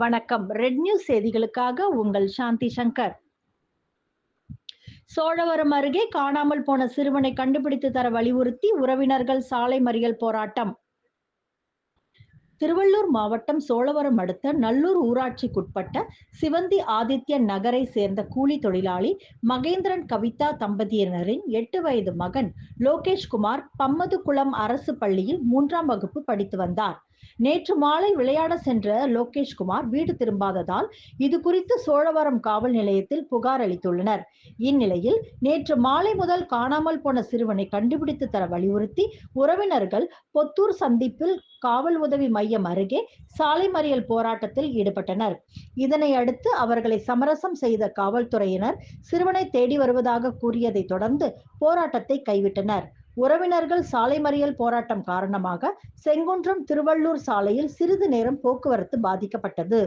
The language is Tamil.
வணக்கம். ரெட் நியூஸ் செய்திகளுக்காக உங்கள் சாந்தி சங்கர். சோழவரம் அருகே காணாமல் போன சிறுவனை கண்டுபிடித்து தர வலியுறுத்தி உறவினர்கள் சாலை மறியல் போராட்டம். திருவள்ளூர் மாவட்டம் சோழவரம் அடுத்த நல்லூர் ஊராட்சிக்குட்பட்ட சிவந்தி ஆதித்ய நகரை சேர்ந்த கூலி தொழிலாளி மகேந்திரன் கவிதா தம்பதியினரின் எட்டு வயது மகன் லோகேஷ்குமார் பம்மதுக்குளம் பம்மதுகுளம் அரசு பள்ளியில் மூன்றாம் வகுப்பு படித்து வந்தார். நேற்று மாலை விளையாட சென்ற லோகேஷ்குமார் வீடு திரும்பாததால் இது குறித்து சோழவரம் காவல் நிலையத்தில் புகார் அளித்துள்ளனர். இந்நிலையில் நேற்று மாலை முதல் காணாமல் போன சிறுவனை கண்டுபிடித்து தர வலியுறுத்தி உறவினர்கள் பொத்தூர் சந்திப்பில் காவல் உதவி மையம் அருகே சாலை மறியல் போராட்டத்தில் ஈடுபட்டனர். இதனை அடுத்து அவர்களை சமரசம் செய்த காவல்துறையினர் சிறுவனை தேடி வருவதாக கூறியதை தொடர்ந்து போராட்டத்தை கைவிட்டனர். உறவினர்கள் சாலை மறியல் போராட்டம் காரணமாக செங்குன்றம் திருவள்ளூர் சாலையில் சிறிது நேரம் போக்குவரத்து பாதிக்கப்பட்டது.